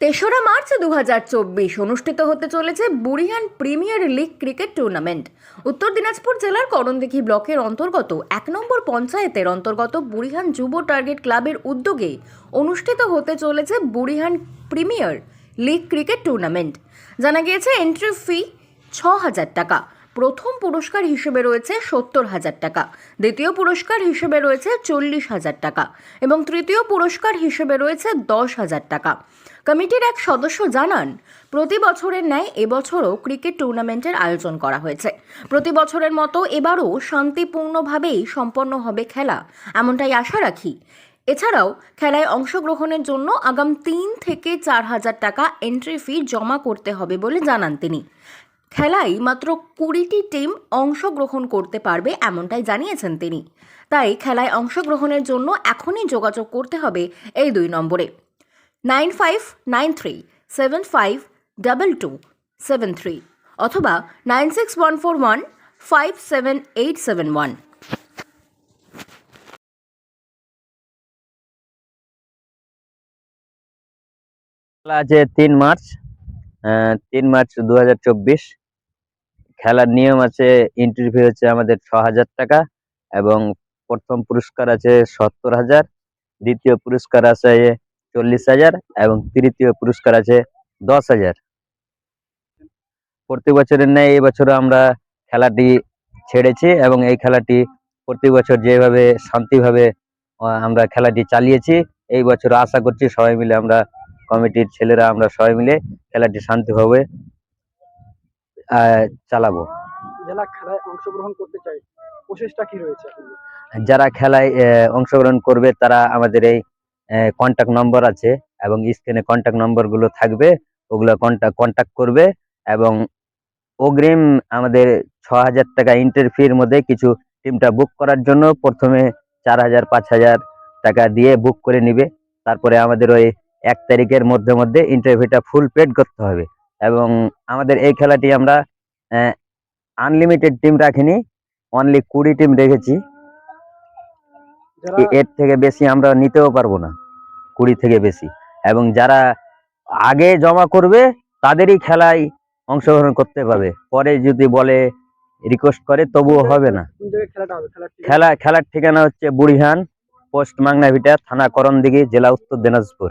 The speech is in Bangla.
তেসরা মার্চ দু হাজার চব্বিশ অনুষ্ঠিত হতে চলেছে Burihan premier league cricket tournament. Uttar Dinajpur জেলার করণদিঘি ব্লকের অন্তর্গত এক নম্বর পঞ্চায়েতের অন্তর্গত বুড়িহান যুব টার্গেট ক্লাবের উদ্যোগে অনুষ্ঠিত হতে চলেছে Burihan premier league cricket tournament. জানা গিয়েছে এন্ট্রি ফি ছ হাজার টাকা। প্রথম পুরস্কার হিসেবে রয়েছে সত্তর হাজার টাকা, দ্বিতীয় পুরস্কার হিসেবে রয়েছে চল্লিশ হাজার টাকা এবং তৃতীয় পুরস্কার হিসেবে রয়েছে দশ হাজার টাকা। কমিটির এক সদস্য জানান, প্রতি বছরের ন্যায় এবছরও ক্রিকেট টুর্নামেন্টের আয়োজন করা হয়েছে। প্রতি বছরের মতো এবারও শান্তিপূর্ণভাবেই সম্পন্ন হবে খেলা, এমনটাই আশা রাখি। এছাড়াও খেলায় অংশগ্রহণের জন্য আগাম তিন থেকে চার হাজার টাকা এন্ট্রি ফি জমা করতে হবে বলে জানান তিনি। খেলায় মাত্র কুড়িটি টিম অংশগ্রহণ করতে পারবে এমনটাই জানিয়েছেন তিনি। তাই খেলায় অংশগ্রহণের জন্য এখনই যোগাযোগ করতে হবে এই দুই নম্বরে। Nine five, nine three, seven five, double two, seven three অথবা nine six one four one, five seven eight seven one. তিন মার্চ তিন মার্চ দু হাজার চব্বিশ। খেলার নিয়ম আছে এন্ট্রি ফি হচ্ছে আমাদের ছ হাজার টাকা এবং প্রথম পুরস্কার আছে সত্তর হাজার, দ্বিতীয় পুরস্কার আছে চল্লিশ হাজার এবং তৃতীয় পুরস্কার আছে দশ হাজার। প্রতি বছরের ন্যায় এই বছর আমরা খেলাটি ছেড়েছি এবং এই খেলাটি প্রতি বছর যেভাবে শান্তিভাবে আমরা খেলাটি চালিয়েছি, এই বছর আশা করছি সবাই মিলে আমরা কমিটির ছেলেরা আমরা সবাই মিলে খেলাটি শান্তিভাবে চালাবো। যারা খেলায় অংশগ্রহণ করতে চায় প্রসেসটা কি রয়েছে যারা খেলায় অংশগ্রহণ করবে তারা আমাদের এই কন্ট্যাক্ট নম্বর আছে এবং স্ক্রিনে কন্ট্যাক্ট নম্বরগুলো থাকবে। ওগুলো কন্ট্যাক্ট কন্ট্যাক্ট করবে এবং অগ্রিম আমাদের ছ হাজার টাকা এন্ট্রি ফির মধ্যে কিছু টিমটা বুক করার জন্য প্রথমে চার হাজার পাঁচ হাজার টাকা দিয়ে বুক করে নিবে। তারপরে আমাদের ওই এক তারিখের মধ্যে মধ্যে ইন্টারভিউটা ফুল পেড করতে হবে। এবং আমাদের এই খেলাটি আমরা আনলিমিটেড টিম রাখিনি অনলি কুড়ি টিম রেখেছি। এর থেকে বেশি আমরা নিতেও পারব না কুড়ি থেকে বেশি। এবং যারা আগে জমা করবে তাদেরই খেলায় অংশগ্রহণ করতে পারবে। পরে যদি বলে রিকোয়েস্ট করে তবুও হবে না। খেলা খেলার ঠিকানা হচ্ছে বুড়িহান পোস্ট মাংনাভিটা থানা করণদিঘি জেলা উত্তর দিনাজপুর।